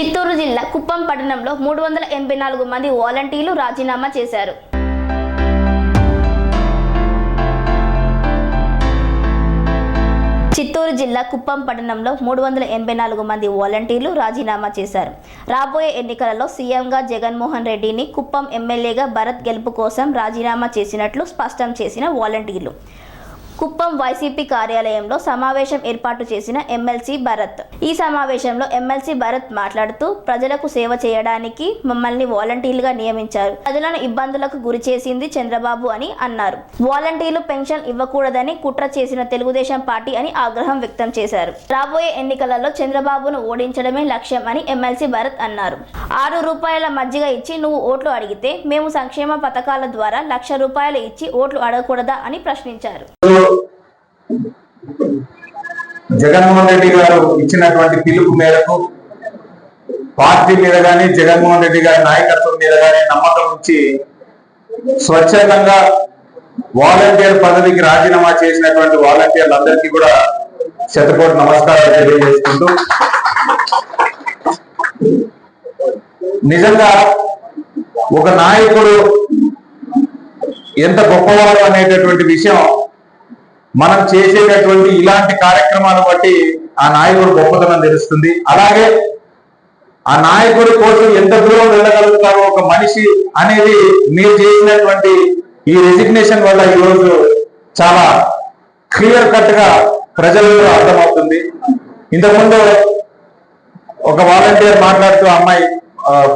చిత్తూరు జిల్లా కుప్పం పట్టణంలో మూడు వందల ఎనభై నాలుగు మంది వాలంటీర్లు రాజీనామా చేశారు. చిత్తూరు జిల్లా కుప్పం పట్టణంలో మూడు వందల ఎనభై నాలుగు మంది వాలంటీర్లు రాజీనామా చేశారు. రాబోయే ఎన్నికలలో సీఎంగా జగన్మోహన్ రెడ్డిని కుప్పం ఎమ్మెల్యేగా భరత్ గెలుపు కోసం రాజీనామా చేసినట్లు స్పష్టం చేసిన వాలంటీర్లు. కుప్పం వైసీపీ కార్యాలయంలో సమావేశం ఏర్పాటు చేసిన ఎమ్మెల్సీ భరత్. ఈ సమావేశంలో ఎమ్మెల్సీ భరత్ మాట్లాడుతూ ప్రజలకు సేవ చేయడానికి మమ్మల్ని వాలంటీర్లుగా నియమించారు. ప్రజలను ఇబ్బందులకు గురి చేసింది చంద్రబాబు అని అన్నారు. వాలంటీర్లు పెన్షన్ ఇవ్వకూడదని కుట్ర చేసిన తెలుగుదేశం పార్టీ అని ఆగ్రహం వ్యక్తం చేశారు. రాబోయే ఎన్నికలలో చంద్రబాబును ఓడించడమే లక్ష్యం అని ఎమ్మెల్సీ భరత్ అన్నారు. ఆరు రూపాయల మజ్జిగ ఇచ్చి నువ్వు ఓట్లు అడిగితే మేము సంక్షేమ పథకాల ద్వారా లక్ష రూపాయలు ఇచ్చి ఓట్లు అడగకూడదా అని ప్రశ్నించారు. జగన్మోహన్ రెడ్డి గారు ఇచ్చినటువంటి పిలుపు మేరకు పార్టీ మీద కానీ జగన్మోహన్ రెడ్డి గారి నాయకత్వం మీద కానీ నమ్మకం ఉంచి స్వచ్ఛందంగా వాలంటీర్ పదవికి రాజీనామా చేసినటువంటి వాలంటీర్లందరికీ కూడా శతకోటి నమస్కారాలు తెలియజేసుకుంటూ నిజంగా ఒక నాయకుడు ఎంత గొప్పవాడు అనేటటువంటి విషయం మనం చేసేటటువంటి ఇలాంటి కార్యక్రమాలు బట్టి ఆ నాయకుడు గొప్పతనం తెలుస్తుంది. అలాగే ఆ నాయకుడి కోసం ఎంత దూరం వెళ్ళగలుగుతారో ఒక మనిషి అనేది మీరు చేసినటువంటి ఈ రెసిగ్నేషన్ వల్ల ఈరోజు చాలా క్లియర్ కట్గా ప్రజలకు అర్థమవుతుంది. ఇంతకుముందు ఒక వాలంటీర్ మాట్లాడుతూ అమ్మాయి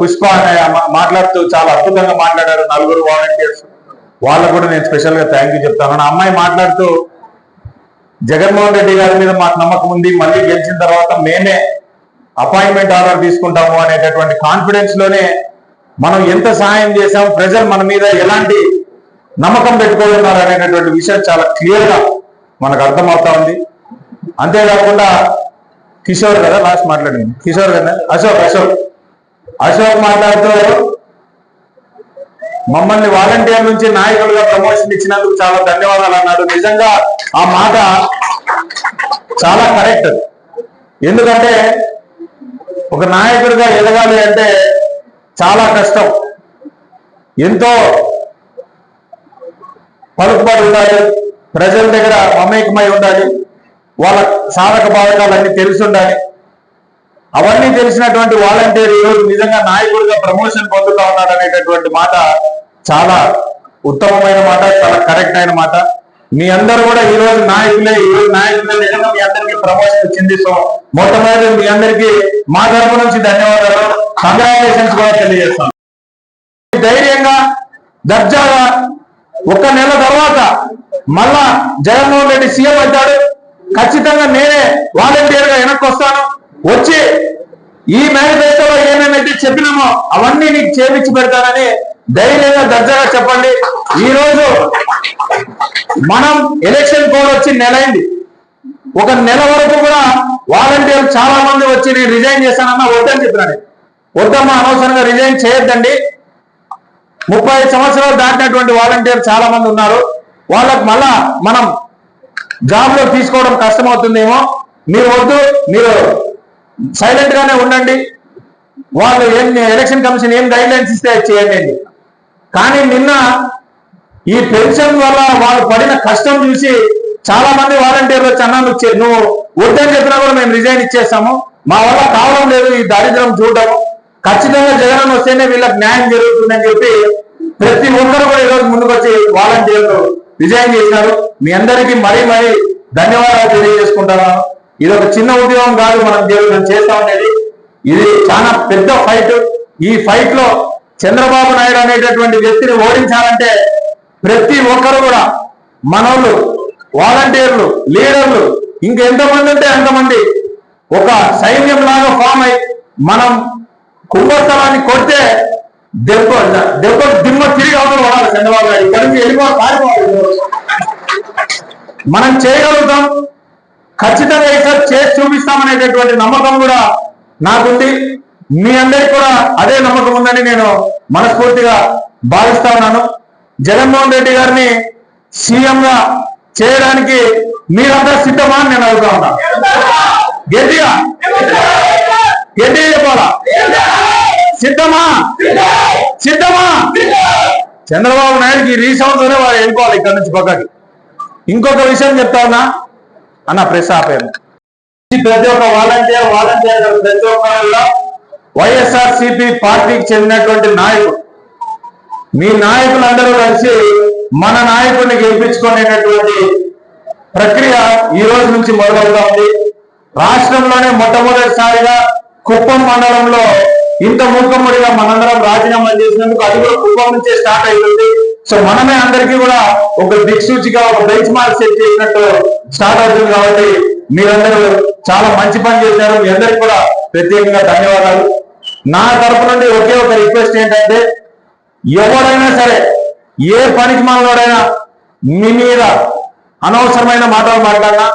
పుష్ప అనే మాట్లాడుతూ చాలా అద్భుతంగా మాట్లాడారు నలుగురు వాలంటీర్స్ వాళ్ళకు కూడా నేను స్పెషల్గా థ్యాంక్ యూ చెప్తాను. అమ్మాయి మాట్లాడుతూ జగన్మోహన్ రెడ్డి గారి మీద మాకు నమ్మకం ఉంది. మళ్ళీ గెలిచిన తర్వాత మేమే అపాయింట్మెంట్ ఆర్డర్ తీసుకుంటాము అనేటటువంటి కాన్ఫిడెన్స్లోనే మనం ఎంత సహాయం చేశాం ప్రజలు మన మీద ఎలాంటి నమ్మకం పెట్టుకోతున్నారు అనేటటువంటి విషయం చాలా క్లియర్గా మనకు అర్థమవుతా ఉంది. అంతేకాకుండా కిషోర్ కదా లాస్ట్ మాట్లాడింది. కిషోర్ కదా? అశోక్ అశోక్. అశోక్ మాట్లాడుతూ మమ్మల్ని వాలంటీర్ నుంచి నాయకులుగా ప్రమోషన్ ఇచ్చినందుకు చాలా ధన్యవాదాలు అన్నాడు. నిజంగా ఆ మాట చాలా కరెక్ట్. ఎందుకంటే ఒక నాయకుడిగా ఎదగాలి అంటే చాలా కష్టం. ఎంతో పలుకుబడి ఉండాలి. ప్రజల దగ్గర మమేకమై ఉండాలి. వాళ్ళ సాధక బాధకాలన్నీ తెలిసి ఉండాలి అవన్నీ తెలిసినటువంటి వాలంటీర్ ఈరోజు నిజంగా నాయకుడిగా ప్రమోషన్ పొందుతా ఉన్నాడు అనేటటువంటి మాట చాలా ఉత్తమమైన మాట చాలా కరెక్ట్ అయిన మాట. మీ అందరూ కూడా ఈ రోజు నాయకులే ఈ రోజు నాయకులే నిజంగా మీ అందరికీ ప్రమోషన్ వచ్చింది. సో మొట్టమొదటి మీ అందరికీ మా తరపు నుంచి ధన్యవాదాలు. కంగ్రాచులేషన్స్ కూడా తెలియజేస్తాం ధైర్యంగా దర్జాగా ఒక నెల తర్వాత మళ్ళా జగన్మోహన్ రెడ్డి సీఎం అవుతాడు. ఖచ్చితంగా నేనే వాలంటీర్గా వెనక్కి వస్తాను. వచ్చి ఈ మేనిఫెస్టోలో ఏమేమైతే చెప్పినామో అవన్నీ నీకు చేపించి పెడతానని ధైర్యంగా దర్జాగా చెప్పండి. ఈ రోజు మనం ఎలక్షన్ కోడ్ వచ్చి నెలైంది ఒక నెల వరకు కూడా వాలంటీర్లు చాలా మంది వచ్చి నేను రిజైన్ చేశానన్నా వద్దని చెప్పినాను వద్దమ్మా అనవసరంగా రిజైన్ చేయొద్దండి. ముప్పై ఐదు సంవత్సరాలు దాటినటువంటి వాలంటీర్ చాలా మంది ఉన్నారు. వాళ్ళకు మళ్ళా మనం జాబ్లో తీసుకోవడం కష్టమవుతుందేమో. మీరు వద్దు మీరు సైలెంట్ గానే ఉండండి. వాళ్ళు ఏం ఎలక్షన్ కమిషన్ ఏం గైడ్ లైన్స్ ఇస్తే చేయండి కానీ నిన్న ఈ పెన్షన్ వల్ల వాళ్ళు పడిన కష్టం చూసి చాలా మంది వాలంటీర్లు వచ్చి అన్నా నువ్వు నువ్వు వద్దని చెప్పినా కూడా మేము రిజైన్ ఇచ్చేస్తాము. మా వల్ల కావడం లేదు ఈ దారిద్ర్యం చూడడం. ఖచ్చితంగా జగన్ వస్తేనే వీళ్ళకి న్యాయం జరుగుతుందని చెప్పి ప్రతి ఒక్కరు కూడా ఈరోజు ముందుకొచ్చి వాలంటీర్లు రిజైన్ చేసినారు మీ అందరికీ మరీ మరీ ధన్యవాదాలు తెలియజేసుకుంటున్నాను. ఇది ఒక చిన్న ఉద్యోగం కాదు మనం దేవుడు చేస్తా ఉండేది. ఇది చాలా పెద్ద ఫైట్ ఈ ఫైట్లో చంద్రబాబు నాయుడు అనేటటువంటి వ్యక్తిని ఓడించాలంటే ప్రతి ఒక్కరు కూడా మనోళ్ళు వాలంటీర్లు లీడర్లు ఇంకెంతమంది ఉంటే అంతమంది ఒక సైన్యం లాగా ఫామ్ అయి మనం కుంభస్థలాన్ని కొడితే దెబ్బ దెబ్బ దిమ్మ తిరిగి అవతల పడాలి చంద్రబాబు నాయుడు. ఇక్కడి నుంచి మనం చేయగలుగుతాం. ఖచ్చితంగా ఈసారి చేసి చూపిస్తామనేటటువంటి నమ్మకం కూడా నాకుంది. మీ అందరికి కూడా అదే నమ్మకం ఉందని నేను మనస్ఫూర్తిగా భావిస్తా ఉన్నాను. జగన్మోహన్ రెడ్డి గారిని సీఎం గా చేయడానికి మీరంతా సిద్ధమా అని నేను అడుగుతా ఉన్నా. గట్టిగా. గట్టిగా చెప్పాలా? సిద్ధమా? సిద్ధమా? చంద్రబాబు నాయుడుకి ఈ రీసౌండ్ తోనే వెళ్ళిపోవాలి ఇక్కడ నుంచి పక్కకి? ఇంకొక విషయం చెప్తా ఉన్నా. అన్న ప్రెస్ ఆపాను ప్రతి ఒక్క వాలంటీర్ వాలంటీర్ ప్రతి ఒక్కరిలో వైఎస్ఆర్ సిపి పార్టీకి చెందినటువంటి నాయకుడు మీ నాయకులందరూ కలిసి మన నాయకుడిని గెలిపించుకునేటటువంటి ప్రక్రియ ఈ రోజు నుంచి మొదలవుతా ఉంది రాష్ట్రంలోనే మొట్టమొదటిసారిగా కుప్పం మండలంలో ఇంత మూకమ్మడిగా మనందరం రాజీనామా చేసినందుకు అది కూడా కుప్పం నుంచే స్టార్ట్ అవుతుంది సో మనమే అందరికీ కూడా ఒక దిక్సూచిగా ఒక బెంచ్ మార్క్ సెట్ చేసినట్టు స్టార్ట్ అవుతుంది కాబట్టి మీరందరూ చాలా మంచి పని చేశారు. మీ అందరికీ కూడా ప్రత్యేకంగా ధన్యవాదాలు. నా తరపు నుండి ఒకే ఒక రిక్వెస్ట్ ఏంటంటే ఎవరైనా సరే ఏ పనికి మనవాడైనా మీ మీద అనవసరమైన మాటలు మాట్లాడినా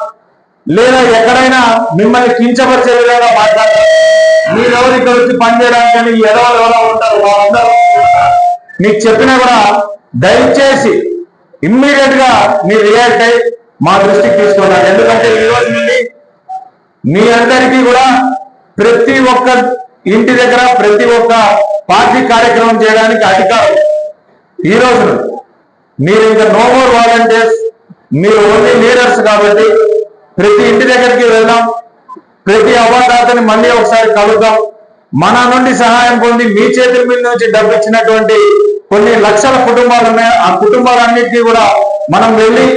లేదా ఎక్కడైనా మిమ్మల్ని కించపరిచే విధంగా మాట్లాడినా మీరెవరు ఇక్కడ వచ్చి పనిచేయడానికి ఎదవలు ఎవరో ఉంటారు వాళ్ళందరూ మీకు చెప్పినా కూడా దయచేసి ఇమ్మీడియట్గా మీరు రియాక్ట్ అయ్యి మా దృష్టికి తీసుకున్నారు ఎందుకంటే ఈ రోజు నుండి మీ అందరికీ కూడా ప్రతి ఒక్క ఇంటి దగ్గర ప్రతి ఒక్క పార్టీ కార్యక్రమం చేయడానికి అధికారం ఈ రోజు మీరు ఇంకా నో మోర్ వాలంటీర్స్ మీరు ఓన్లీ లీడర్స్ కాబట్టి ప్రతి ఇంటి దగ్గరికి వెళ్దాం. ప్రతి అవ్వదాతని మళ్ళీ ఒకసారి కలుద్దాం. మన నుండి సహాయం పొంది మీ చేతుల మీద నుంచి డబ్బు ఇచ్చినటువంటి కొన్ని లక్షల కుటుంబాలు ఉన్నాయి ఆ కుటుంబాలన్నింటినీ కూడా మనం వెళ్ళి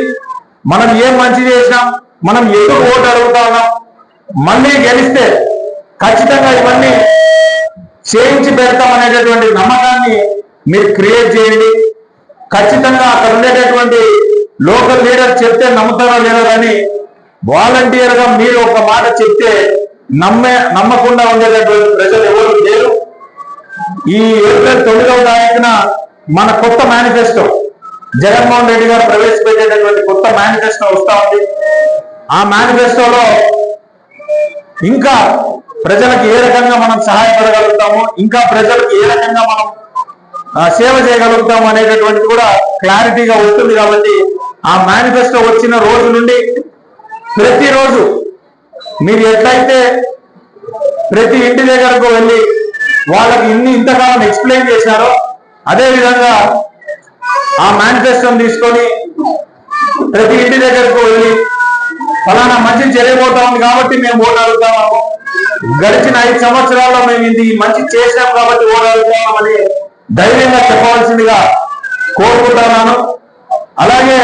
మనం ఏం మంచి చేసినాం మనం ఎందుకు ఓటు అడుగుతా ఉన్నాం? మళ్ళీ గెలిస్తే ఖచ్చితంగా ఇవన్నీ చేయించి పెడతాం అనేటటువంటి నమ్మకాన్ని మీరు క్రియేట్ చేయండి. ఖచ్చితంగా అక్కడ ఉండేటటువంటి లోకల్ లీడర్ చెప్తే నమ్ముతారో లేదో కానీ వాలంటీర్గా మీరు ఒక మాట చెప్తే నమ్మే నమ్మకుండా ఉండేటటువంటి ప్రజలు ఎవరు లేరు. ఈ ఏప్రిల్ తొమ్మిదవ తారీఖున మన కొత్త మేనిఫెస్టో జగన్మోహన్ రెడ్డి గారు ప్రవేశపెట్టేటటువంటి కొత్త మేనిఫెస్టో వస్తా ఉంది. ఆ మేనిఫెస్టోలో ఇంకా ప్రజలకు ఏ రకంగా మనం సహాయపడగలుగుతాము ఇంకా ప్రజలకు ఏ రకంగా మనం సేవ చేయగలుగుతాము అనేటటువంటిది కూడా క్లారిటీగా వస్తుంది కాబట్టి ఆ మేనిఫెస్టో వచ్చిన రోజు నుండి ప్రతిరోజు మీరు ఎట్లయితే ప్రతి ఇంటి దగ్గరకు వెళ్ళి వాళ్ళకి ఇన్ని ఇంతకాలం ఎక్స్ప్లెయిన్ చేశారో అదే విధంగా ఆ మేనిఫెస్టోని తీసుకొని ప్రతి ఇంటి దగ్గరకు వెళ్ళి ఫలానా మంచి చేయబోతా ఉంది కాబట్టి మేము ఓటు గడిచిన ఐదు సంవత్సరాల్లో మేము ఇది మంచి చేసాం కాబట్టి ఓటు ధైర్యంగా చెప్పవలసిందిగా కోరుకుంటున్నాను. అలాగే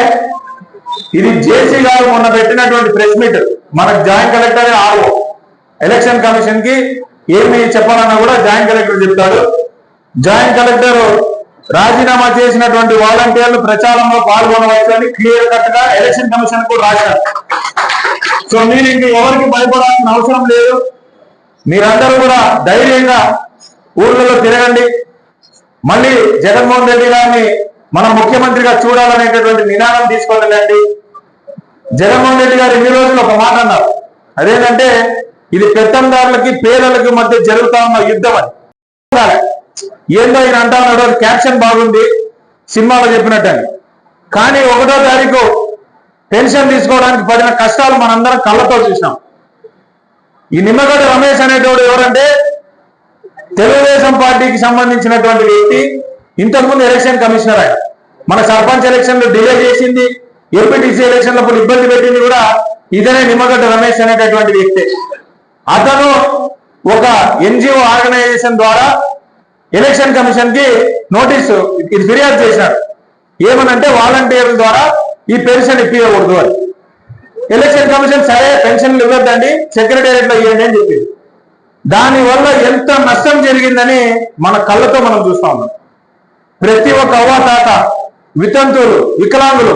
ఇది జేసీ గారు మొన్న పెట్టినటువంటి ప్రెస్ మీట్ మనకు జాయింట్ కలెక్టర్ ఆరు. ఎలక్షన్ కమిషన్కి ఏమి చెప్పాలన్నా కూడా జాయింట్ కలెక్టర్ చెప్తాడు. జాయింట్ కలెక్టర్ రాజీనామా చేసినటువంటి వాలంటీర్లు ప్రచారంలో పాల్గొనవచ్చు అని క్లియర్ కట్గా ఎలక్షన్ కమిషన్ కూడా రాశారు. సో మీరు ఇంక ఎవరికి భయపడాల్సిన అవసరం లేదు. మీరందరూ కూడా ధైర్యంగా ఊర్లలో తిరగండి. మళ్ళీ జగన్మోహన్ రెడ్డి గారిని మనం ముఖ్యమంత్రిగా చూడాలనేటటువంటి నినాదం తీసుకొని జగన్మోహన్ రెడ్డి గారు ఇన్ని రోజులు ఒక మాట అన్నారు? అదేంటంటే ఇది పెత్తందారులకి పేదలకి మధ్య జరుగుతా ఉన్న యుద్ధం అని ఏందో ఆయన అంటా ఉన్నాడు క్యాప్షన్ బాగుంది సినిమాలో చెప్పినట్టు. అని కానీ ఒకటో తారీఖు పెన్షన్ తీసుకోవడానికి పడిన కష్టాలు మనందరం కళ్ళతో చూసినాం ఈ నిమ్మగడ్డ రమేష్ అనేటోడు ఎవరంటే తెలుగుదేశం పార్టీకి సంబంధించినటువంటి వ్యక్తి ఇంతకుముందు ఎలక్షన్ కమిషనర్ ఆయన. మన సర్పంచ్ ఎలక్షన్లో డిలే చేసింది ఎంపీటీసీ ఎలక్షన్ అప్పుడు ఇబ్బంది పెట్టింది కూడా ఇదనే నిమ్మగడ్డ రమేష్ అనేటటువంటి వ్యక్తి. అతను ఒక ఎన్జిఓ ఆర్గనైజేషన్ ద్వారా ఎలక్షన్ కమిషన్కి నోటీసు ఇది ఫిర్యాదు చేశారు. ఏమనంటే వాలంటీర్ల ద్వారా ఈ పెన్షన్ ఇప్పించకూడదు అని. ఎలక్షన్ కమిషన్ సరే పెన్షన్లు ఇవ్వద్దండి సెక్రటేరియట్లో ఇవ్వండి అని చెప్పింది. దానివల్ల ఎంత నష్టం జరిగిందని మన కళ్ళతో మనం చూస్తా ఉన్నాం. ప్రతి ఒక్క అవ్వ తాత వితంతువులు వికలాంగులు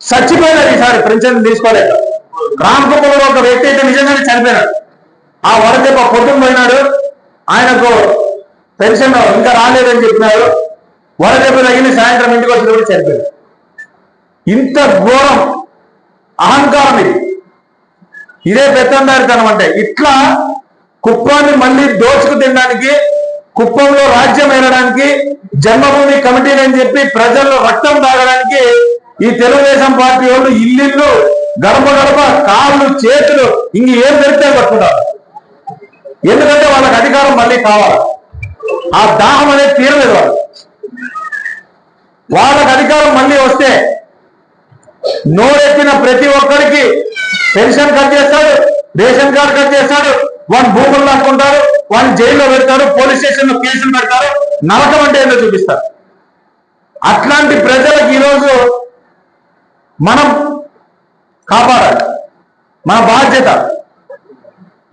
చచ్చిపోయినారు ఈసారి పెన్షన్ తీసుకోలేక. రామకుప్పలో ఒక వ్యక్తి అయితే నిజంగానే చనిపోయినాడు. ఆ వరదెప్ప కుటుంబం పోయినాడు ఆయనకు పెన్షన్ ఇంకా రాలేదని చెప్పినారు. వరదెబ్బ తగిలి సాయంత్రం ఇంటికి వచ్చిన కూడా చనిపోయారు ఇంత ఘోరం అహంకారం ఇది. ఇదే పెత్తందారితనం అంటే ఇట్లా కుప్పాన్ని మళ్ళీ దోచుకు తినడానికి కుప్పంలో రాజ్యం ఏరడానికి జన్మభూమి కమిటీని అని చెప్పి ప్రజల్లో రక్తం తాగడానికి ఈ తెలుగుదేశం పార్టీ వాళ్ళు ఇల్లు గడప గడప కాళ్ళు చేతులు ఇంక ఏం పెడితే పట్టుకుంటారు ఎందుకంటే వాళ్ళకి అధికారం మళ్ళీ కావాలి. ఆ దాహం అనేది తీరలేదు వాళ్ళు వాళ్ళకి అధికారం మళ్ళీ వస్తే నోరెత్తిన ప్రతి ఒక్కరికి పెన్షన్ కట్ చేస్తాడు రేషన్ కార్డు కట్ చేస్తాడు వాడిని భూములు లాక్కుంటారు వాడిని జైల్లో పెడతారు పోలీస్ స్టేషన్లో కేసులు పెడతారు నరకం అంటే ఏంటో చూపిస్తారు. అట్లాంటి ప్రజలకు ఈరోజు మనం కాపాడాలి. మన బాధ్యత.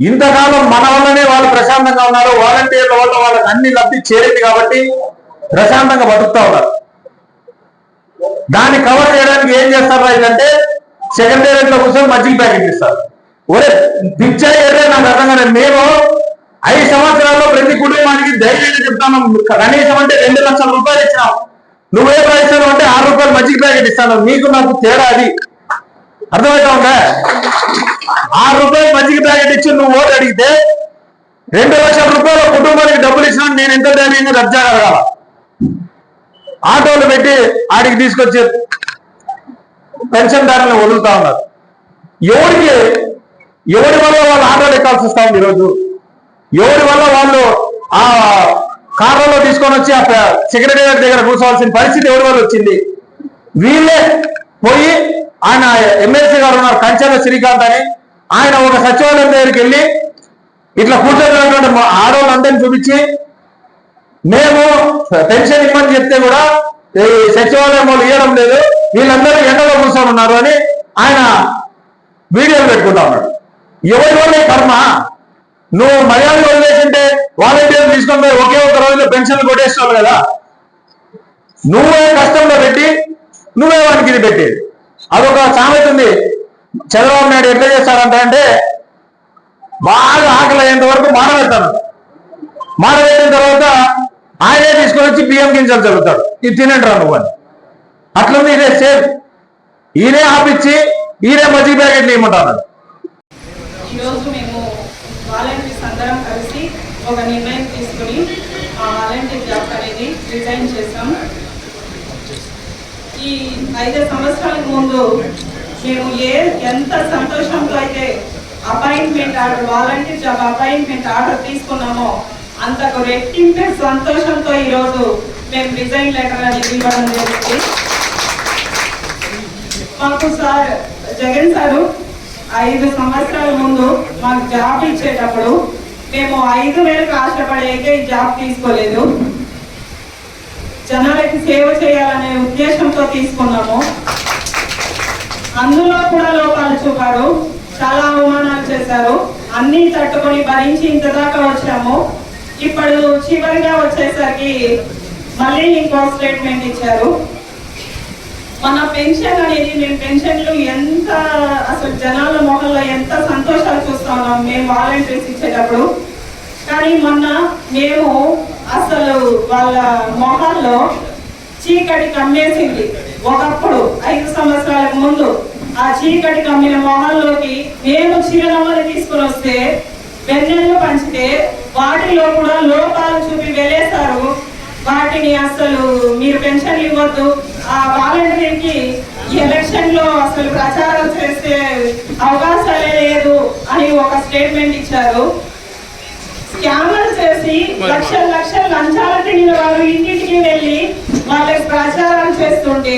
ఇంతకాలం మన వల్లనే వాళ్ళు ప్రశాంతంగా ఉన్నారు. వాలంటీర్ల వల్ల వాళ్ళకి అన్ని లబ్ధి చేరింది కాబట్టి ప్రశాంతంగా బతుకుతా ఉన్నారు. దాన్ని కవర్ చేయడానికి ఏం చేస్తారు ఏంటంటే సెక్రటేరియట్లో కూర్చొని మజ్జిగ ప్యాకెట్ ఇస్తారు. ఒరే పిక్చర్ ఏదే నాకు అర్థం కాదు మేము ఐదు సంవత్సరాల్లో ప్రతి కుటుంబానికి ధైర్యంగా చెప్తాను కనీసం అంటే రెండు లక్షల రూపాయలు ఇచ్చినాం. నువ్వే ప్రయత్నం అంటే ఆరు రూపాయలు మజ్జిగ ప్యాకెట్ ఇస్తాను. నీకు నాకు తేడా అది. అర్థమవుతా ఉందా? ఆరు రూపాయలు మజ్జిగ ప్యాకెట్ ఇచ్చి నువ్వు ఓటు అడిగితే రెండు లక్షల రూపాయల కుటుంబానికి డబ్బులు ఇచ్చినా నేను ఎంత ధైర్యంగా రద్దు చేయగలగాల ఆటోలు పెట్టి ఆడికి తీసుకొచ్చి పెన్షన్ దారులను వదులుతా ఉన్నారు. ఎవరికి ఎవరి వల్ల వాళ్ళు ఆటోలు ఎక్కాల్సి వస్తా ఉంది ఈరోజు? ఎవరి వల్ల వాళ్ళు ఆ కార్లలో తీసుకొని వచ్చి ఆ సెక్రటేరియట్ దగ్గర కూర్చోవాల్సిన పరిస్థితి ఎవరి వల్ల వచ్చింది? వీళ్ళే పోయి ఆయన ఎమ్మెల్సీ గారు ఉన్నారు కంచెల శ్రీకాంత్ అని. ఆయన ఒక సచివాలయం దగ్గరికి వెళ్ళి ఇట్లా కూర్చొని మా ఆడవాళ్ళందరినీ చూపించి మేము పెన్షన్ ఇవ్వని చెప్తే కూడా ఈ సచివాలయం వాళ్ళు ఇవ్వడం లేదు వీళ్ళందరూ ఎండలో కూర్చొని ఉన్నారు అని ఆయన వీడియోలు పెట్టుకుంటా ఉన్నాడు. ఎవరి వల్లే కర్మ? నువ్వు మర్యాద వదిలేసింటే వాలంటీర్లు తీసుకొని పోయి ఒకే ఒక రోజులో పెన్షన్లు కొట్టేస్తున్నావు కదా. నువ్వే కష్టంలో పెట్టి నువ్వే వానికి ఇది పెట్టేది. అదొక సామెత ఉంది. చంద్రబాబు నాయుడు ఎట్లా చేస్తారంట బాగా ఆకలి అయ్యేంత వరకు మానవేస్తాను మానవేసిన తర్వాత ఆయనే తీసుకొని వచ్చి బియ్యం గింజలు చదువుతాడు ఇది తినండి రా నువ్వు అని. అట్లుంది ఇదే సేఫ్ ఈయనే ఆపిచ్చి ఈయనే మజ్జిగ ప్యాకెట్లు ఇవ్వమంటారు. ఈరోజు మేము వాలంటీర్స్ అందరం కలిసి ఒక నిర్ణయం తీసుకుని ఆ వాలంటీర్ జాబ్ అనేది రిజైన్ చేసాం ఈ ఐదు సంవత్సరాల ముందు మేము ఏ ఎంత సంతోషంతో అయితే appointment order volunteer job appointment order తీసుకున్నామో అంతకు రెట్టింపే సంతోషంతో ఈరోజు మేము రిజైన్ లెటర్ అనేది ఇవ్వడం జరిగింది. మాకు సార్ జగన్ సారు ఐదు సంవత్సరాల ముందు మాకు జాబ్ ఇచ్చేటప్పుడు మేము ఐదు వేలకు ఆశపడేకే ఈ జాబ్ తీసుకోలేదు. జనాలకి సేవ చేయాలనే ఉద్దేశంతో తీసుకున్నాము. అందులో కూడా లోపాలు చూపారు చాలా అవమానాలు చేశారు. అన్ని తట్టుకొని భరించి ఇంత దాకా వచ్చాము. ఇప్పుడు చివరిగా వచ్చేసరికి మళ్ళీ ఇంకో స్టేట్మెంట్ ఇచ్చారు. మన పెన్షన్ అనేది మేము పెన్షన్లు ఎంత అసలు జనాల మొహంలో ఎంత సంతోషాలు చూస్తున్నాం మేము వాలంటీర్స్ ఇచ్చేటప్పుడు. కానీ మొన్న మేము అసలు వాళ్ళ మొహాల్లో చీకటి కమ్మేసింది. ఒకప్పుడు ఐదు సంవత్సరాలకు ముందు ఆ చీకటి కమ్మిన మొహాల్లోకి మేము చిరునవ్వులు తీసుకుని వస్తే వెన్నెళ్ళు పంచితే వాటిలో కూడా లోపాలు చూపి వెళ్ళేశారు. వాటిని అసలు మీరు పెన్షన్ ఇవ్వద్దు. ఆ వాలంటీర్కి ఎలక్షన్లో అసలు ప్రచారం చేసే అవకాశాలే లేదు అని ఒక స్టేట్మెంట్ ఇచ్చారు. స్కామర్ చేసి లక్షల లక్షల లంచాలు తిరిగిన వారు ప్రచారం చేస్తుంటే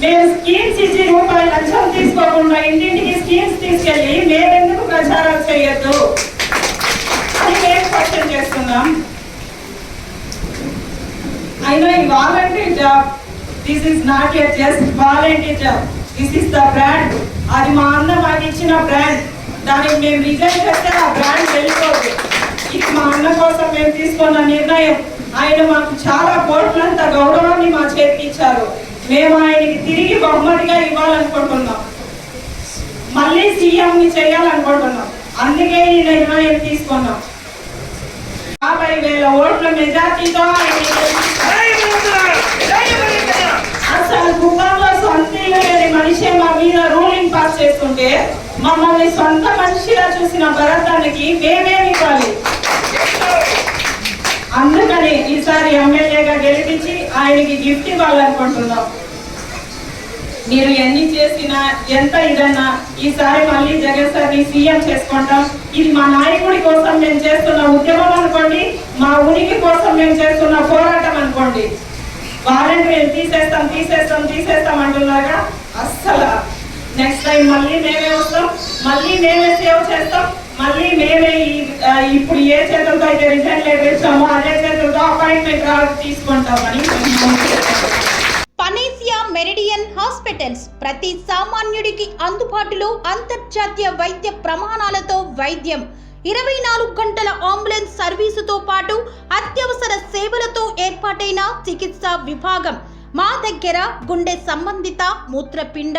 మేము స్కీమ్స్ ఇచ్చి రూపాయలు లంచం తీసుకోకుండా ఇంటింటికి స్కీమ్స్ తీసుకెళ్ళి మేమెందుకు ప్రచారం చేయొద్దు? అని మేము క్వశ్చన్ చేస్తున్నాం. అయినా ఈ volunteer job this is not a just volunteer job. This is the brand అది మా అన్న మాకు ఇచ్చిన బ్రాండ్ దానికి మేము రిజైన్ చేస్తే ఆ బ్రాండ్ వెళ్ళిపోదు. ఇది మా అన్న కోసం మేము తీసుకున్న నిర్ణయం. ఆయన మాకు చాలా కోట్లంత గౌరవాన్ని మా చేతికి ఇచ్చారు మేము ఆయనకి తిరిగి బహుమతిగా ఇవ్వాలనుకుంటున్నాం. మళ్ళీ సీఎం చేయాలనుకుంటున్నాం. అందుకే ఈ నిర్ణయం తీసుకున్నాం. యాభై వేల ఓట్ల మెజార్టీతో అసలు కుప్పంలో సొంత లేని మనిషి మా మీద రూలింగ్ పాస్ చేస్తుంటే మమ్మల్ని సొంత మనిషిగా చూసిన భరతానికి మేమేమి ఇవ్వాలి? అందుకని ఈసారి ఎమ్మెల్యేగా గెలిపించి ఆయనకి గిఫ్ట్ ఇవ్వాలనుకుంటున్నాం. మీరు ఎన్ని చేసినా ఎంత ఇదన్నా ఈసారి మళ్ళీ జగన్ సార్ని సీఎం చేసుకుంటాం. ఇది మా నాయకుడి కోసం మేము చేస్తున్న ఉద్యమం అనుకోండి మా ఉనికి కోసం మేము చేస్తున్న పోరాటం అనుకోండి. వాలంటీర్ తీసేస్తాం తీసేస్తాం తీసేస్తాం అంటున్నాగా అస్సలు. నెక్స్ట్ టైం మళ్ళీ మేమే వస్తాం మళ్ళీ మేమే సేవ్ చేస్తాం. మళ్ళీ మేమే ఇప్పుడు ఏ చేతులతో అయితే రిజైన్ లెటర్ ఇచ్చామో అదే చేతులతో అపాయింట్మెంట్ తీసుకుంటామని పనేసియా మెరిడియన్ హాస్పిటల్స్ ప్రతి సామాన్యుడికి అందుబాటులో అంతర్జాతీయ వైద్య ప్రమాణాలతో వైద్యం. ఇరవై నాలుగు గంటల అంబులెన్స్ సర్వీసుతో పాటు అత్యవసర సేవలతో ఏర్పాటైన చికిత్సా విభాగం. మా దగ్గర గుండె సంబంధిత మూత్రపిండ